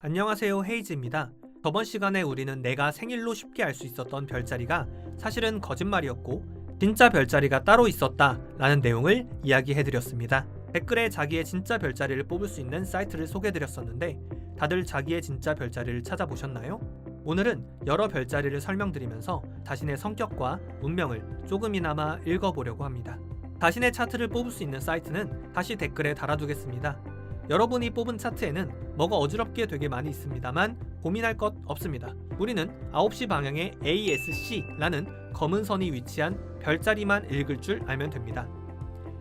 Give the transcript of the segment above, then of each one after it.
안녕하세요 헤이즈입니다. 저번 시간에 우리는 내가 생일로 쉽게 알 수 있었던 별자리가 사실은 거짓말이었고 진짜 별자리가 따로 있었다 라는 내용을 이야기해드렸습니다. 댓글에 자기의 진짜 별자리를 뽑을 수 있는 사이트를 소개해드렸었는데 다들 자기의 진짜 별자리를 찾아보셨나요? 오늘은 여러 별자리를 설명드리면서 자신의 성격과 운명을 조금이나마 읽어보려고 합니다. 자신의 차트를 뽑을 수 있는 사이트는 다시 댓글에 달아두겠습니다. 여러분이 뽑은 차트에는 뭐가 어지럽게 되게 많이 있습니다만 고민할 것 없습니다. 우리는 9시 방향에 ASC라는 검은 선이 위치한 별자리만 읽을 줄 알면 됩니다.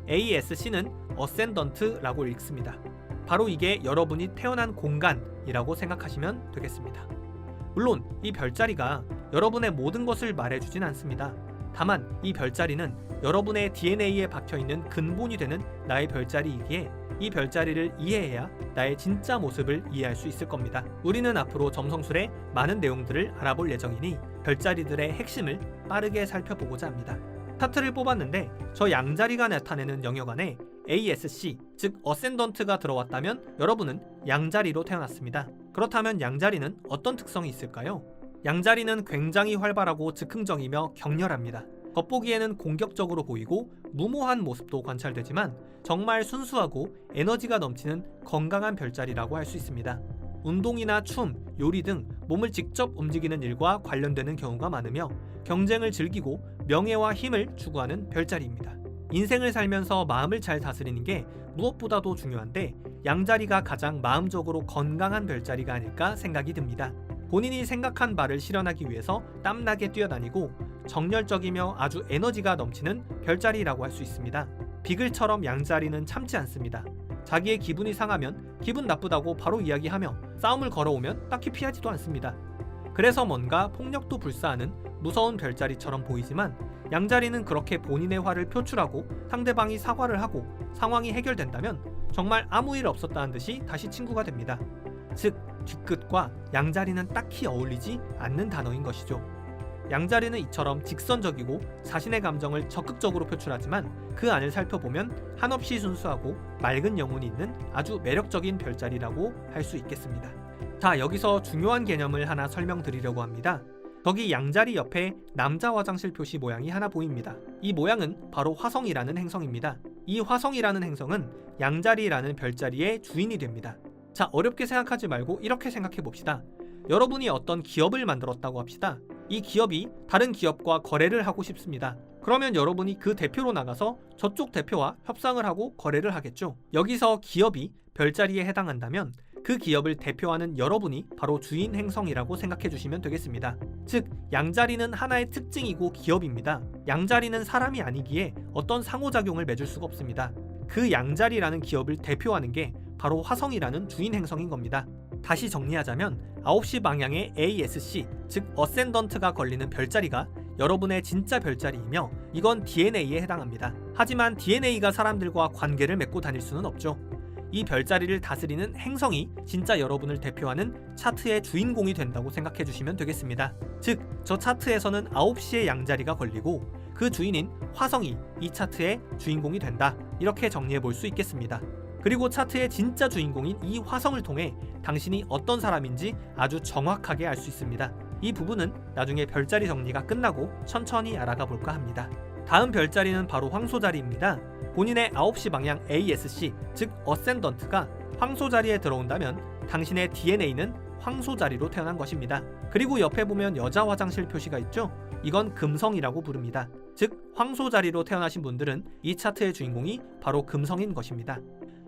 ASC는 어센던트라고 읽습니다. 바로 이게 여러분이 태어난 공간이라고 생각하시면 되겠습니다. 물론 이 별자리가 여러분의 모든 것을 말해주진 않습니다. 다만 이 별자리는 여러분의 DNA에 박혀 있는 근본이 되는 나의 별자리이기에 이 별자리를 이해해야 나의 진짜 모습을 이해할 수 있을 겁니다. 우리는 앞으로 점성술의 많은 내용들을 알아볼 예정이니 별자리들의 핵심을 빠르게 살펴보고자 합니다. 차트를 뽑았는데 저 양자리가 나타내는 영역 안에 ASC, 즉 어센던트가 들어왔다면 여러분은 양자리로 태어났습니다. 그렇다면 양자리는 어떤 특성이 있을까요? 양자리는 굉장히 활발하고 즉흥적이며 격렬합니다. 겉보기에는 공격적으로 보이고 무모한 모습도 관찰되지만 정말 순수하고 에너지가 넘치는 건강한 별자리라고 할 수 있습니다. 운동이나 춤, 요리 등 몸을 직접 움직이는 일과 관련되는 경우가 많으며 경쟁을 즐기고 명예와 힘을 추구하는 별자리입니다. 인생을 살면서 마음을 잘 다스리는 게 무엇보다도 중요한데 양자리가 가장 마음적으로 건강한 별자리가 아닐까 생각이 듭니다. 본인이 생각한 바를 실현하기 위해서 땀나게 뛰어다니고 정열적이며 아주 에너지가 넘치는 별자리라고 할 수 있습니다. 비글처럼 양자리는 참지 않습니다. 자기의 기분이 상하면 기분 나쁘다고 바로 이야기하며 싸움을 걸어오면 딱히 피하지도 않습니다. 그래서 뭔가 폭력도 불사하는 무서운 별자리처럼 보이지만 양자리는 그렇게 본인의 화를 표출하고 상대방이 사과를 하고 상황이 해결된다면 정말 아무 일 없었다는 듯이 다시 친구가 됩니다. 즉, 뒤끝과 양자리는 딱히 어울리지 않는 단어인 것이죠. 양자리는 이처럼 직선적이고 자신의 감정을 적극적으로 표출하지만 그 안을 살펴보면 한없이 순수하고 맑은 영혼이 있는 아주 매력적인 별자리라고 할 수 있겠습니다. 자, 여기서 중요한 개념을 하나 설명드리려고 합니다. 거기 양자리 옆에 남자 화장실 표시 모양이 하나 보입니다. 이 모양은 바로 화성이라는 행성입니다. 이 화성이라는 행성은 양자리라는 별자리의 주인이 됩니다. 자, 어렵게 생각하지 말고 이렇게 생각해 봅시다. 여러분이 어떤 기업을 만들었다고 합시다. 이 기업이 다른 기업과 거래를 하고 싶습니다. 그러면 여러분이 그 대표로 나가서 저쪽 대표와 협상을 하고 거래를 하겠죠. 여기서 기업이 별자리에 해당한다면 그 기업을 대표하는 여러분이 바로 주인 행성이라고 생각해 주시면 되겠습니다. 즉, 양자리는 하나의 특징이고 기업입니다. 양자리는 사람이 아니기에 어떤 상호작용을 맺을 수가 없습니다. 그 양자리라는 기업을 대표하는 게 바로 화성이라는 주인 행성인 겁니다. 다시 정리하자면 9시 방향의 ASC, 즉 어센던트가 걸리는 별자리가 여러분의 진짜 별자리이며 이건 DNA에 해당합니다. 하지만 DNA가 사람들과 관계를 맺고 다닐 수는 없죠. 이 별자리를 다스리는 행성이 진짜 여러분을 대표하는 차트의 주인공이 된다고 생각해 주시면 되겠습니다. 즉, 저 차트에서는 9시에 양자리가 걸리고 그 주인인 화성이 이 차트의 주인공이 된다. 이렇게 정리해 볼 수 있겠습니다. 그리고 차트의 진짜 주인공인 이 화성을 통해 당신이 어떤 사람인지 아주 정확하게 알 수 있습니다. 이 부분은 나중에 별자리 정리가 끝나고 천천히 알아가 볼까 합니다. 다음 별자리는 바로 황소자리입니다. 본인의 9시 방향 ASC, 즉 어센던트가 황소자리에 들어온다면 당신의 DNA는 황소자리로 태어난 것입니다. 그리고 옆에 보면 여자 화장실 표시가 있죠? 이건 금성이라고 부릅니다. 즉 황소자리로 태어나신 분들은 이 차트의 주인공이 바로 금성인 것입니다.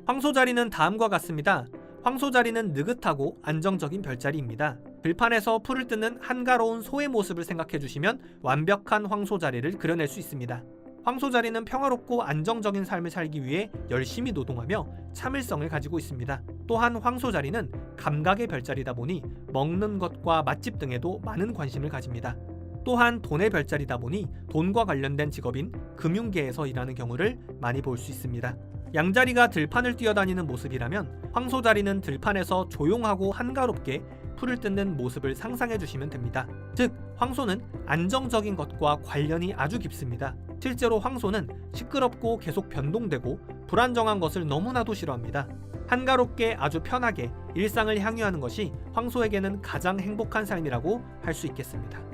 황소 자리는 다음과 같습니다. 황소 자리는 느긋하고 안정적인 별자리입니다. 들판에서 풀을 뜯는 한가로운 소의 모습을 생각해 주시면 완벽한 황소 자리를 그려낼 수 있습니다. 황소 자리는 평화롭고 안정적인 삶을 살기 위해 열심히 노동하며 참을성을 가지고 있습니다. 또한 황소 자리는 감각의 별자리다 보니 먹는 것과 맛집 등에도 많은 관심을 가집니다. 또한 돈의 별자리다 보니 돈과 관련된 직업인 금융계에서 일하는 경우를 많이 볼 수 있습니다. 양자리가 들판을 뛰어다니는 모습이라면 황소자리는 들판에서 조용하고 한가롭게 풀을 뜯는 모습을 상상해 주시면 됩니다. 즉, 황소는 안정적인 것과 관련이 아주 깊습니다. 실제로 황소는 시끄럽고 계속 변동되고 불안정한 것을 너무나도 싫어합니다. 한가롭게 아주 편하게 일상을 향유하는 것이 황소에게는 가장 행복한 삶이라고 할 수 있겠습니다.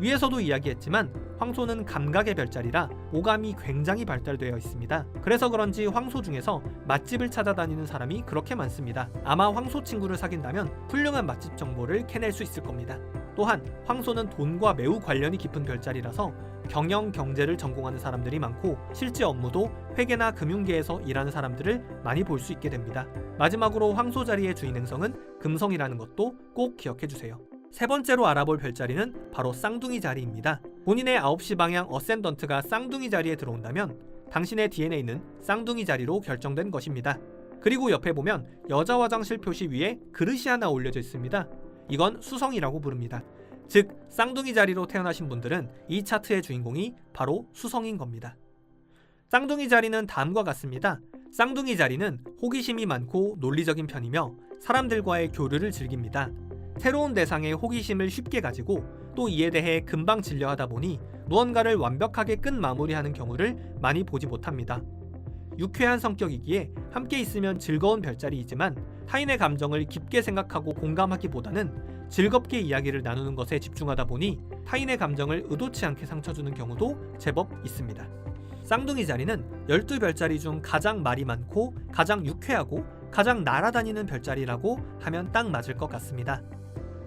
위에서도 이야기했지만 황소는 감각의 별자리라 오감이 굉장히 발달되어 있습니다. 그래서 그런지 황소 중에서 맛집을 찾아다니는 사람이 그렇게 많습니다. 아마 황소 친구를 사귄다면 훌륭한 맛집 정보를 캐낼 수 있을 겁니다. 또한 황소는 돈과 매우 관련이 깊은 별자리라서 경영 경제를 전공하는 사람들이 많고 실제 업무도 회계나 금융계에서 일하는 사람들을 많이 볼 수 있게 됩니다. 마지막으로 황소 자리의 주인 행성은 금성이라는 것도 꼭 기억해 주세요. 세 번째로 알아볼 별자리는 바로 쌍둥이 자리입니다. 본인의 9시 방향 어센던트가 쌍둥이 자리에 들어온다면 당신의 DNA는 쌍둥이 자리로 결정된 것입니다. 그리고 옆에 보면 여자 화장실 표시 위에 그릇이 하나 올려져 있습니다. 이건 수성이라고 부릅니다. 즉, 쌍둥이 자리로 태어나신 분들은 이 차트의 주인공이 바로 수성인 겁니다. 쌍둥이 자리는 다음과 같습니다. 쌍둥이 자리는 호기심이 많고 논리적인 편이며 사람들과의 교류를 즐깁니다. 새로운 대상에 호기심을 쉽게 가지고 또 이에 대해 금방 진려하다 보니 무언가를 완벽하게 끝 마무리하는 경우를 많이 보지 못합니다. 유쾌한 성격이기에 함께 있으면 즐거운 별자리이지만 타인의 감정을 깊게 생각하고 공감하기보다는 즐겁게 이야기를 나누는 것에 집중하다 보니 타인의 감정을 의도치 않게 상처 주는 경우도 제법 있습니다. 쌍둥이 자리는 12별자리 중 가장 말이 많고 가장 유쾌하고 가장 날아다니는 별자리라고 하면 딱 맞을 것 같습니다.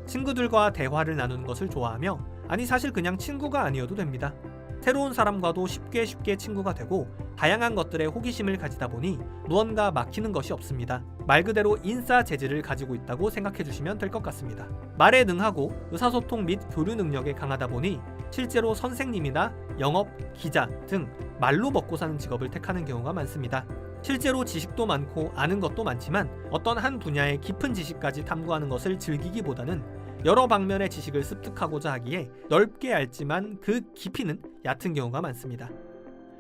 친구들과 대화를 나누는 것을 좋아하며 아니 사실 그냥 친구가 아니어도 됩니다. 새로운 사람과도 쉽게 쉽게 친구가 되고 다양한 것들에 호기심을 가지다 보니 무언가 막히는 것이 없습니다. 말 그대로 인싸 재질을 가지고 있다고 생각해 주시면 될 것 같습니다. 말에 능하고 의사소통 및 교류 능력에 강하다 보니 실제로 선생님이나 영업, 기자 등 말로 먹고 사는 직업을 택하는 경우가 많습니다. 실제로 지식도 많고 아는 것도 많지만 어떤 한 분야의 깊은 지식까지 탐구하는 것을 즐기기보다는 여러 방면의 지식을 습득하고자 하기에 넓게 알지만 그 깊이는 얕은 경우가 많습니다.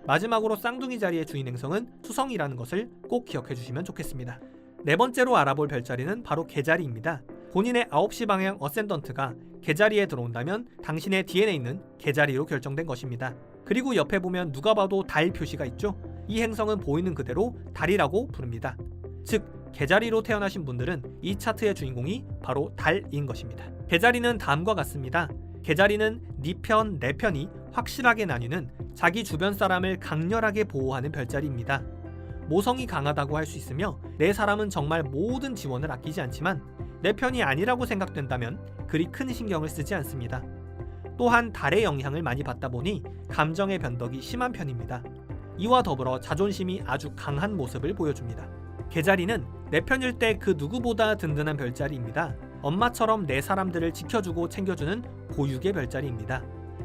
마지막으로 쌍둥이 자리의 주인 행성은 수성이라는 것을 꼭 기억해 주시면 좋겠습니다. 네 번째로 알아볼 별자리는 바로 개자리입니다. 본인의 9시 방향 어센던트가 개자리에 들어온다면 당신의 DNA는 개자리로 결정된 것입니다. 그리고 옆에 보면 누가 봐도 달 표시가 있죠? 이 행성은 보이는 그대로 달이라고 부릅니다. 즉, 개자리로 태어나신 분들은 이 차트의 주인공이 바로 달인 것입니다. 개자리는 다음과 같습니다. 개자리는 네 편, 내 편이 확실하게 나뉘는 자기 주변 사람을 강렬하게 보호하는 별자리입니다. 모성이 강하다고 할 수 있으며 내 사람은 정말 모든 지원을 아끼지 않지만 내 편이 아니라고 생각된다면 그리 큰 신경을 쓰지 않습니다. 또한 달의 영향을 많이 받다 보니 감정의 변덕이 심한 편입니다. 이와 더불어 자존심이 아주 강한 모습을 보여줍니다. 개자리는 내 편일 때 그 누구보다 든든한 별자리입니다. 엄마처럼 내 사람들을 지켜주고 챙겨주는 보육의 별자리입니다.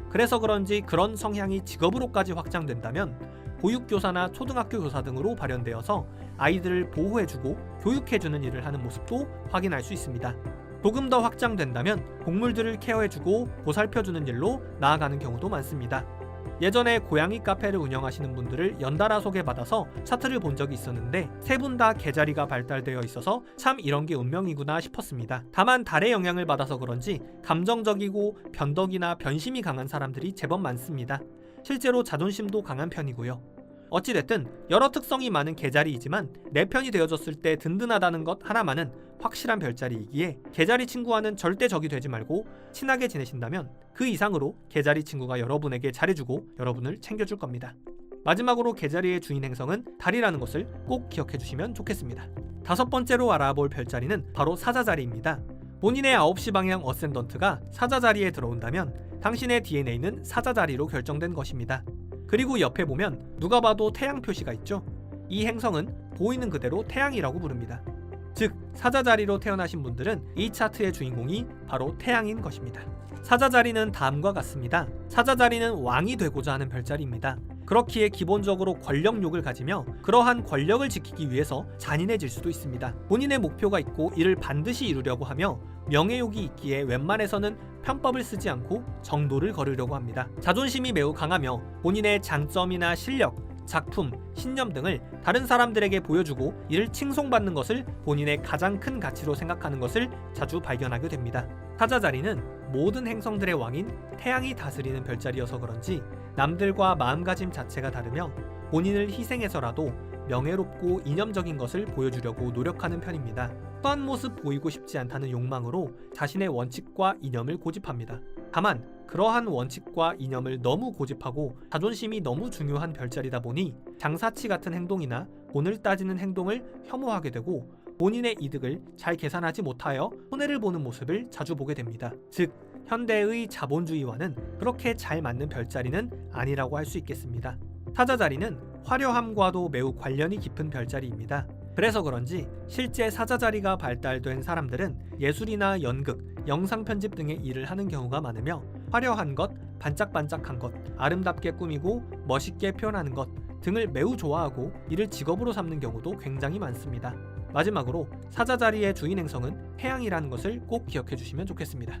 그래서 그런지 그런 성향이 직업으로까지 확장된다면 보육교사나 초등학교 교사 등으로 발현되어서 아이들을 보호해주고 교육해주는 일을 하는 모습도 확인할 수 있습니다. 조금 더 확장된다면 동물들을 케어해주고 보살펴주는 일로 나아가는 경우도 많습니다. 예전에 고양이 카페를 운영하시는 분들을 연달아 소개받아서 차트를 본 적이 있었는데 세 분 다 개자리가 발달되어 있어서 참 이런 게 운명이구나 싶었습니다. 다만 달의 영향을 받아서 그런지 감정적이고 변덕이나 변심이 강한 사람들이 제법 많습니다. 실제로 자존심도 강한 편이고요. 어찌됐든 여러 특성이 많은 개자리이지만 내 편이 되어줬을 때 든든하다는 것 하나만은 확실한 별자리이기에 개자리 친구와는 절대 적이 되지 말고 친하게 지내신다면 그 이상으로 개자리 친구가 여러분에게 잘해주고 여러분을 챙겨줄 겁니다. 마지막으로 개자리의 주인 행성은 달이라는 것을 꼭 기억해 주시면 좋겠습니다. 다섯 번째로 알아볼 별자리는 바로 사자자리입니다. 본인의 9시 방향 어센던트가 사자자리에 들어온다면 당신의 DNA는 사자자리로 결정된 것입니다. 그리고 옆에 보면 누가 봐도 태양 표시가 있죠. 이 행성은 보이는 그대로 태양이라고 부릅니다. 즉 사자 자리로 태어나신 분들은 이 차트의 주인공이 바로 태양인 것입니다. 사자 자리는 다음과 같습니다. 사자 자리는 왕이 되고자 하는 별자리입니다. 그렇기에 기본적으로 권력욕을 가지며 그러한 권력을 지키기 위해서 잔인해질 수도 있습니다. 본인의 목표가 있고 이를 반드시 이루려고 하며 명예욕이 있기에 웬만해서는 편법을 쓰지 않고 정도를 거르려고 합니다. 자존심이 매우 강하며 본인의 장점이나 실력, 작품, 신념 등을 다른 사람들에게 보여주고 이를 칭송받는 것을 본인의 가장 큰 가치로 생각하는 것을 자주 발견하게 됩니다. 사자 자리는 모든 행성들의 왕인 태양이 다스리는 별자리여서 그런지 남들과 마음가짐 자체가 다르며 본인을 희생해서라도 명예롭고 이념적인 것을 보여주려고 노력하는 편입니다. 또한 모습 보이고 싶지 않다는 욕망으로 자신의 원칙과 이념을 고집합니다. 다만 그러한 원칙과 이념을 너무 고집하고 자존심이 너무 중요한 별자리다 보니 장사치 같은 행동이나 돈을 따지는 행동을 혐오하게 되고 본인의 이득을 잘 계산하지 못하여 손해를 보는 모습을 자주 보게 됩니다. 즉 현대의 자본주의와는 그렇게 잘 맞는 별자리는 아니라고 할 수 있겠습니다. 타자 자리는 화려함과도 매우 관련이 깊은 별자리입니다. 그래서 그런지 실제 사자 자리가 발달된 사람들은 예술이나 연극, 영상 편집 등의 일을 하는 경우가 많으며 화려한 것, 반짝반짝한 것, 아름답게 꾸미고 멋있게 표현하는 것 등을 매우 좋아하고 이를 직업으로 삼는 경우도 굉장히 많습니다. 마지막으로 사자 자리의 주인 행성은 태양이라는 것을 꼭 기억해 주시면 좋겠습니다.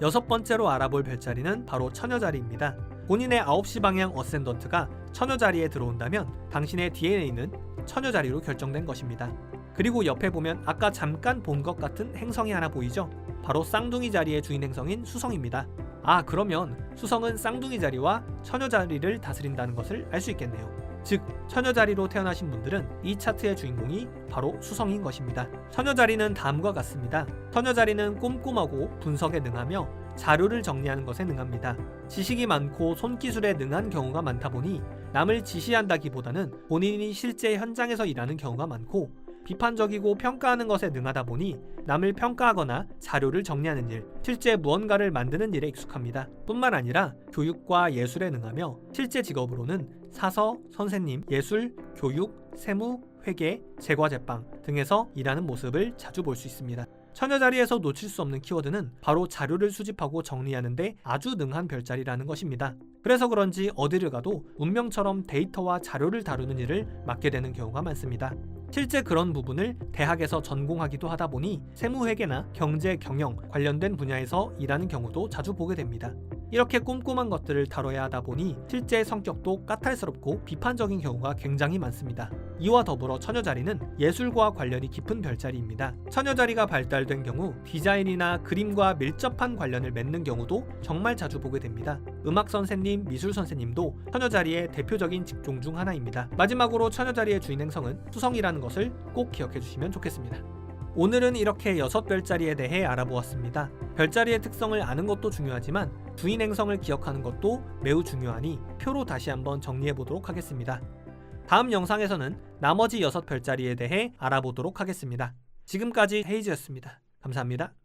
여섯 번째로 알아볼 별자리는 바로 처녀 자리입니다. 본인의 9시 방향 어센던트가 처녀 자리에 들어온다면 당신의 DNA는 처녀 자리로 결정된 것입니다. 그리고 옆에 보면 아까 잠깐 본 것 같은 행성이 하나 보이죠? 바로 쌍둥이 자리의 주인 행성인 수성입니다. 아, 그러면 수성은 쌍둥이 자리와 처녀 자리를 다스린다는 것을 알 수 있겠네요. 즉, 처녀 자리로 태어나신 분들은 이 차트의 주인공이 바로 수성인 것입니다. 처녀 자리는 다음과 같습니다. 처녀 자리는 꼼꼼하고 분석에 능하며 자료를 정리하는 것에 능합니다. 지식이 많고 손기술에 능한 경우가 많다 보니 남을 지시한다기보다는 본인이 실제 현장에서 일하는 경우가 많고 비판적이고 평가하는 것에 능하다 보니 남을 평가하거나 자료를 정리하는 일, 실제 무언가를 만드는 일에 익숙합니다. 뿐만 아니라 교육과 예술에 능하며 실제 직업으로는 사서, 선생님, 예술, 교육, 세무, 회계, 제과제빵 등에서 일하는 모습을 자주 볼 수 있습니다. 처녀 자리에서 놓칠 수 없는 키워드는 바로 자료를 수집하고 정리하는데 아주 능한 별자리라는 것입니다. 그래서 그런지 어디를 가도 운명처럼 데이터와 자료를 다루는 일을 맡게 되는 경우가 많습니다. 실제 그런 부분을 대학에서 전공하기도 하다 보니 세무회계나 경제, 경영 관련된 분야에서 일하는 경우도 자주 보게 됩니다. 이렇게 꼼꼼한 것들을 다뤄야 하다 보니 실제 성격도 까탈스럽고 비판적인 경우가 굉장히 많습니다. 이와 더불어 처녀 자리는 예술과 관련이 깊은 별자리입니다. 처녀 자리가 발달된 경우 디자인이나 그림과 밀접한 관련을 맺는 경우도 정말 자주 보게 됩니다. 음악 선생님, 미술 선생님도 처녀 자리의 대표적인 직종 중 하나입니다. 마지막으로 처녀 자리의 주인 행성은 수성이라는 것을 꼭 기억해 주시면 좋겠습니다. 오늘은 이렇게 여섯 별자리에 대해 알아보았습니다. 별자리의 특성을 아는 것도 중요하지만 주인 행성을 기억하는 것도 매우 중요하니 표로 다시 한번 정리해 보도록 하겠습니다. 다음 영상에서는 나머지 여섯 별자리에 대해 알아보도록 하겠습니다. 지금까지 헤이즈였습니다. 감사합니다.